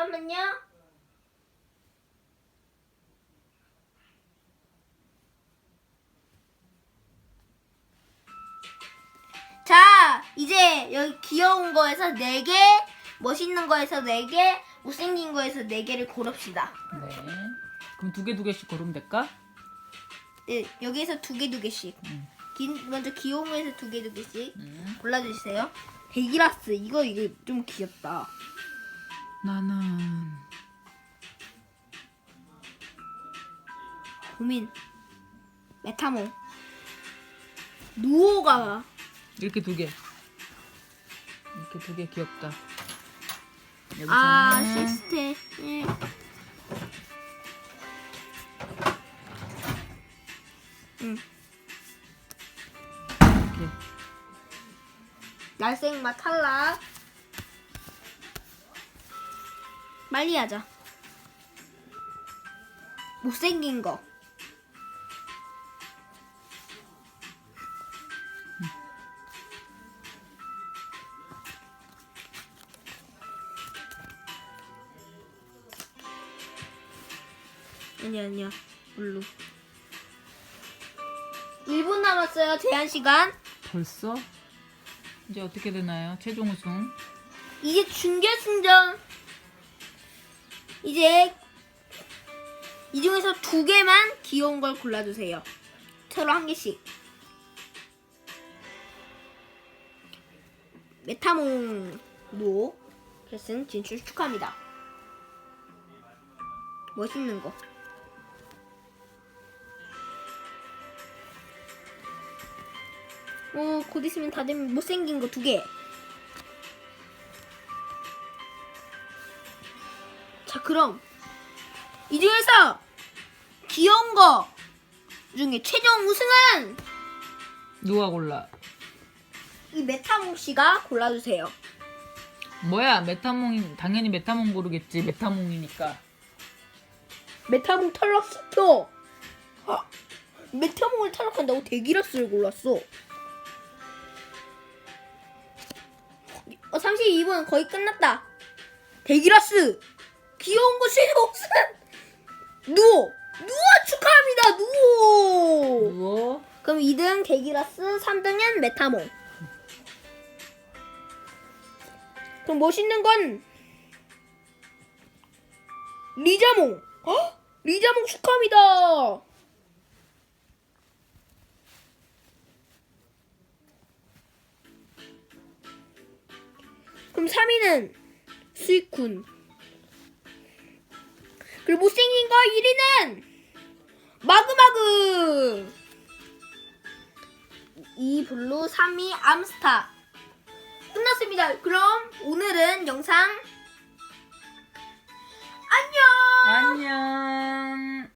잠깐만요. 자, 이제 여기 귀여운 거에서 4개, 멋있는 거에서 4개, 못생긴 거에서 4개를 고릅시다. 네. 그럼 두 개 두 개씩 고르면 될까? 네, 여기에서 두 개 두 개씩. 음. 기- 먼저 귀여운 거에서 두 개 두 개씩 음. 골라주세요. 데기라스, 이거, 이거 좀 귀엽다. 나는 고민. 메타몽. 누오가 이렇게 두 개. 이렇게 두 개 귀엽다. 여기서는 아 시스템 예. 응 이렇게 날생맛 탈락 빨리 하자. 못생긴 거. 아니야 아니야. 블루. 1분 남았어요 제한 시간. 벌써? 이제 어떻게 되나요? 최종 우승. 이제 중결승전 이제 이 중에서 두 개만 귀여운 걸 골라주세요. 서로 한 개씩. 메타몽도 결승 진출 축하합니다. 멋있는 거. 어, 곧 있으면 다들 못생긴 거 두 개. 자, 그럼 이 중에서 귀여운 거 중에 최종 우승은 누가 골라? 이 메타몽 씨가 골라주세요. 뭐야 메타몽 당연히 메타몽 고르겠지 메타몽이니까. 메타몽 탈락 시켜. 아, 메타몽을 탈락한다고 데기라스를 골랐어. 어, 32분 거의 끝났다. 데기라스 귀여운 거 우승 누워 누워 축하합니다 누워. 누워. 그럼 2등 데기라스, 3등은 메타몽. 그럼 멋있는 건 리자몽. 헉! 리자몽 축하합니다. 그럼 3위는 수익군. 그리고 못생긴 거 1위는 마그마그 2 블루 3위 암스타 끝났습니다. 그럼 오늘은 영상